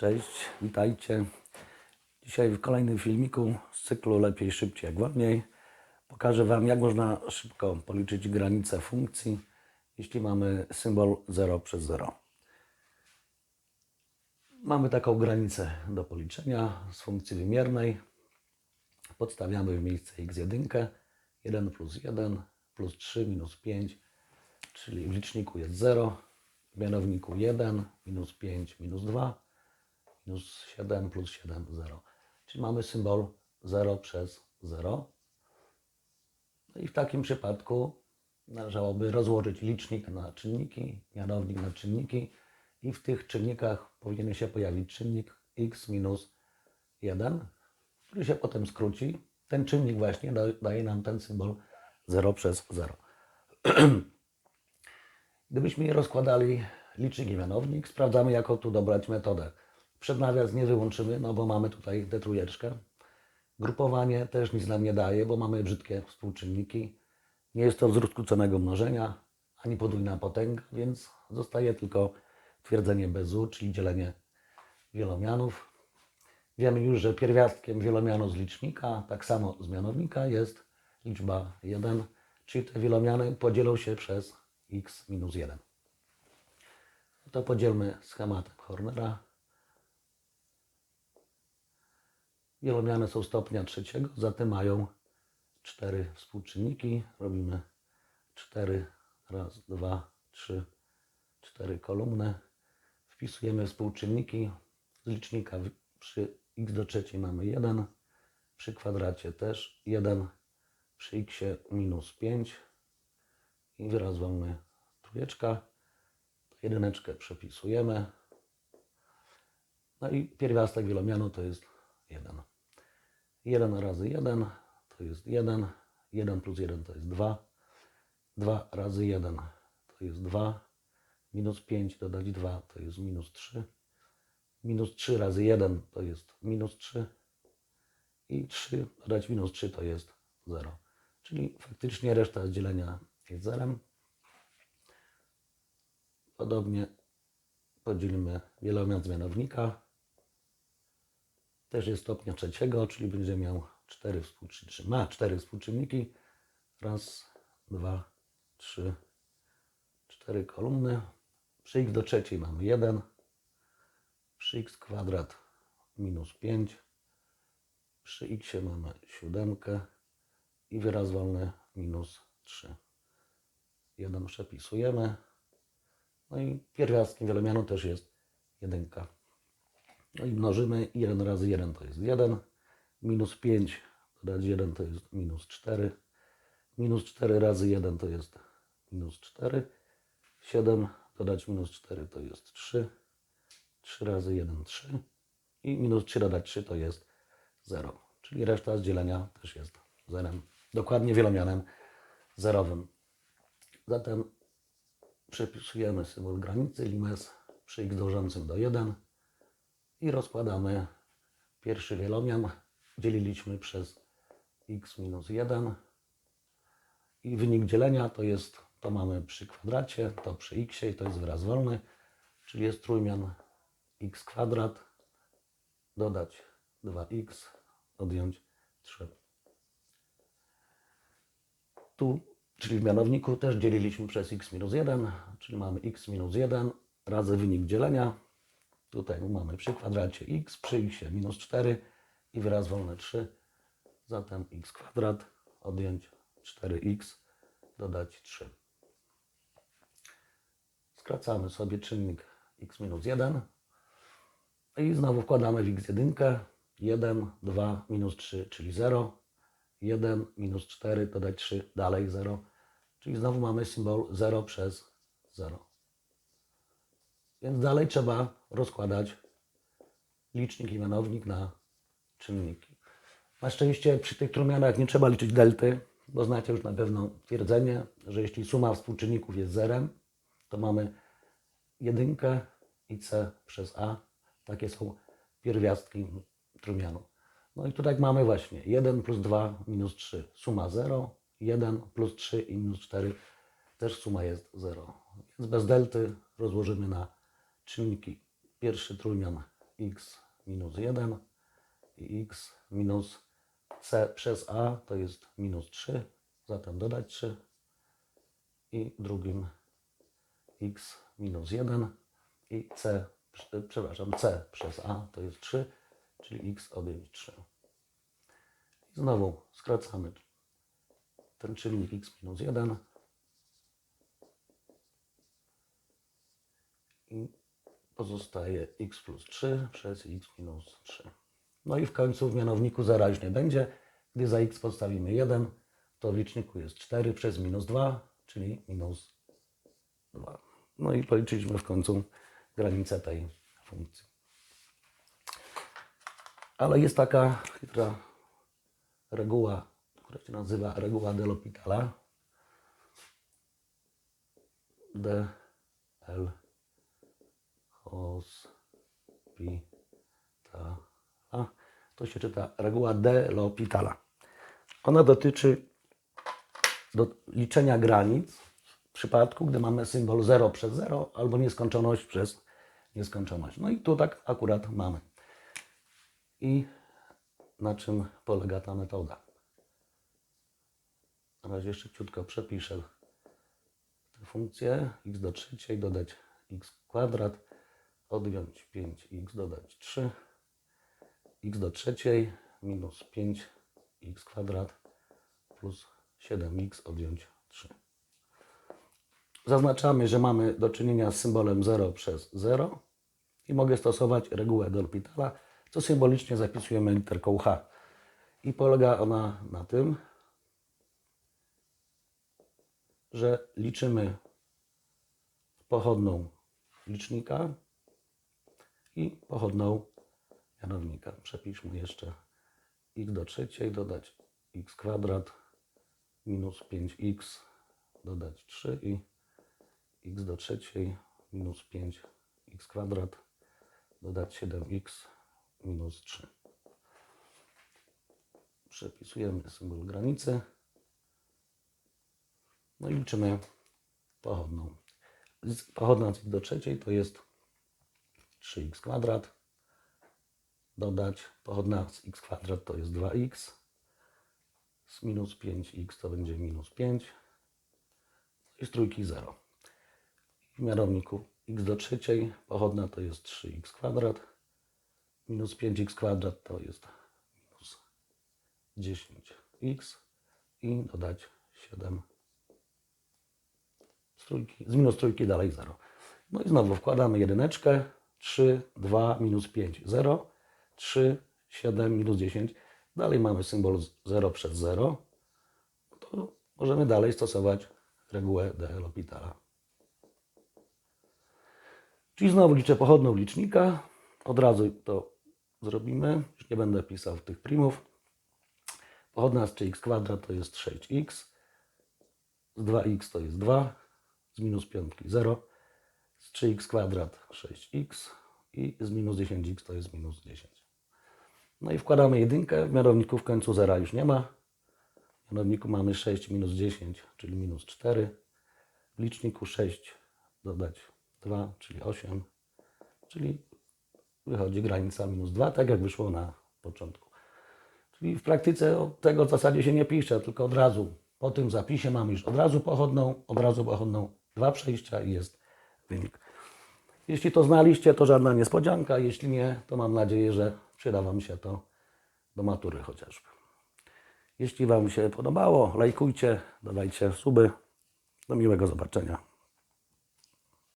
Cześć, witajcie. Dzisiaj w kolejnym filmiku z cyklu Lepiej, szybciej, jak wolniej pokażę Wam, jak można szybko policzyć granice funkcji, jeśli mamy symbol 0 przez 0. Mamy taką granicę do policzenia z funkcji wymiernej. Podstawiamy w miejsce x1, 1 plus 1 plus 3 minus 5, czyli w liczniku jest 0, w mianowniku 1 minus 5 minus 2 minus 7 plus 7, 0. Czyli mamy symbol 0 przez 0. No i w takim przypadku należałoby rozłożyć licznik na czynniki, mianownik na czynniki i w tych czynnikach powinien się pojawić czynnik x minus 1, który się potem skróci. Ten czynnik właśnie da- daje nam ten symbol 0 przez 0. Gdybyśmy rozkładali licznik i mianownik, sprawdzamy jaką tu dobrać metodę. Przed nawias nie wyłączymy, no bo mamy tutaj tę trójeczkę. Grupowanie też nic nam nie daje, bo mamy brzydkie współczynniki. Nie jest to wzór skróconego mnożenia, ani podwójna potęga, więc zostaje tylko twierdzenie bez u, czyli dzielenie wielomianów. Wiemy już, że pierwiastkiem wielomianu z licznika, tak samo z mianownika, jest liczba 1, czyli te wielomiany podzielą się przez x minus 1. To podzielmy schematem Hornera. Wielomiany są stopnia trzeciego, zatem mają cztery współczynniki. Robimy cztery, raz, dwa, trzy, cztery kolumny. Wpisujemy współczynniki z licznika. Przy x do trzeciej mamy 1, przy kwadracie też 1, przy x minus 5 i wyraz wolny trójeczka. Jedyneczkę przepisujemy. No i pierwiastek wielomianu to jest 1. 1 razy 1 to jest 1. 1 plus 1 to jest 2. 2 razy 1 to jest 2. Minus 5 dodać 2 to jest minus 3. Minus 3 razy 1 to jest minus 3. I 3 dodać minus 3 to jest 0. Czyli faktycznie reszta dzielenia jest zerem. Podobnie podzielimy wielomian z mianownika. Też jest stopnia trzeciego, czyli będzie miał 4 współczynniki. Ma 4 współczynniki. Raz, dwa, trzy, cztery kolumny. Przy x do trzeciej mamy 1. Przy x kwadrat minus 5. Przy x mamy siódemkę i wyraz wolny minus 3. 1 przepisujemy. No i pierwiastkiem wielomianu też jest jedynka. No i mnożymy 1 razy 1 to jest 1. Minus 5 dodać 1 to jest minus 4. Minus 4 razy 1 to jest minus 4. 7 dodać minus 4 to jest 3. 3 razy 1 3. I minus 3 dodać 3 to jest 0. Czyli reszta z dzielenia też jest zerem. Dokładnie wielomianem zerowym. Zatem przepisujemy symbol granicy limes przy x dążącym do 1 i rozkładamy pierwszy wielomian. Dzieliliśmy przez x minus 1 i wynik dzielenia to jest, to mamy przy kwadracie, to przy x i to jest wyraz wolny, czyli jest trójmian x kwadrat, dodać 2x, odjąć 3. Tu, czyli w mianowniku też dzieliliśmy przez x minus 1, czyli mamy x minus 1 razy wynik dzielenia. Tutaj mamy przy kwadracie x, przy x minus 4 i wyraz wolny 3. Zatem x kwadrat odjąć 4x, dodać 3. Skracamy sobie czynnik x minus 1 i znowu wkładamy w x1. 1, 2, minus 3, czyli 0. 1 minus 4 dodać 3, dalej 0. Czyli znowu mamy symbol 0 przez 0. Więc dalej trzeba rozkładać licznik i mianownik na czynniki. Na szczęście przy tych trójmianach nie trzeba liczyć delty, bo znacie już na pewno twierdzenie, że jeśli suma współczynników jest zerem, to mamy jedynkę i c przez a. Takie są pierwiastki trójmianu. No i tutaj mamy właśnie 1 plus 2 minus 3, suma 0, 1 plus 3 i minus 4, też suma jest 0. Więc bez delty rozłożymy na czynniki. Pierwszy trójmian x minus 1 i x minus c przez a to jest minus 3, zatem dodać 3 i drugim x minus 1 i c, prze- przepraszam, c przez a to jest 3, czyli x odjąć 3. I znowu skracamy ten czynnik x minus 1 i pozostaje x plus 3 przez x minus 3. No i w końcu w mianowniku zera już nie będzie. Gdy za x podstawimy 1, to w liczniku jest 4 przez minus 2, czyli minus 2. No i policzyliśmy w końcu granicę tej funkcji. Ale jest taka chytra reguła, która się nazywa reguła de L'Hospitala. Hospitala. To się czyta reguła de L'Hospitala. Ona dotyczy do liczenia granic w przypadku, gdy mamy symbol 0 przez 0 albo nieskończoność przez nieskończoność. No i tu tak akurat mamy. I na czym polega ta metoda? Na razie szybciutko przepiszę tę funkcję x do trzeciej dodać x kwadrat, odjąć 5x dodać 3, x do trzeciej minus 5x kwadrat plus 7x odjąć 3. Zaznaczamy, że mamy do czynienia z symbolem 0 przez 0 i mogę stosować regułę de L'Hospitala, co symbolicznie zapisujemy literką H. I polega ona na tym, że liczymy pochodną licznika i pochodną mianownika. Przepiszmy jeszcze x do trzeciej, dodać x kwadrat minus 5x, dodać 3 i x do trzeciej minus 5x kwadrat, dodać 7x minus 3. Przepisujemy symbol granicy. No i liczymy pochodną. Pochodna z x do trzeciej to jest 3x kwadrat. Dodać pochodna z x kwadrat to jest 2x. Z minus 5x to będzie minus 5. I z trójki 0. W mianowniku x do trzeciej pochodna to jest 3x kwadrat. Minus 5x kwadrat to jest minus 10x. I dodać 7 z, trójki, z minus trójki dalej 0. No i znowu wkładamy jedyneczkę. 3, 2, minus 5, 0. 3, 7, minus 10. Dalej mamy symbol 0 przez 0. No to możemy dalej stosować regułę L'Hospitala. Czyli znowu liczę pochodną licznika. Od razu to zrobimy. Już nie będę pisał tych primów. Pochodna z 3x kwadrat to jest 6x. Z 2x to jest 2. Z minus 5 0. Z 3x kwadrat 6x. I z minus 10x to jest minus 10. No i wkładamy jedynkę. W mianowniku w końcu zera już nie ma. W mianowniku mamy 6 minus 10, czyli minus 4. W liczniku 6 dodać 2, czyli 8. Czyli wychodzi granica minus 2, tak jak wyszło na początku. Czyli w praktyce od tego w zasadzie się nie pisze, tylko od razu po tym zapisie mamy już od razu pochodną, od razu pochodną dwa przejścia i jest wynik. Jeśli to znaliście, to żadna niespodzianka. Jeśli nie, to mam nadzieję, że przyda Wam się to do matury chociażby. Jeśli Wam się podobało, lajkujcie, dawajcie suby. Do miłego zobaczenia.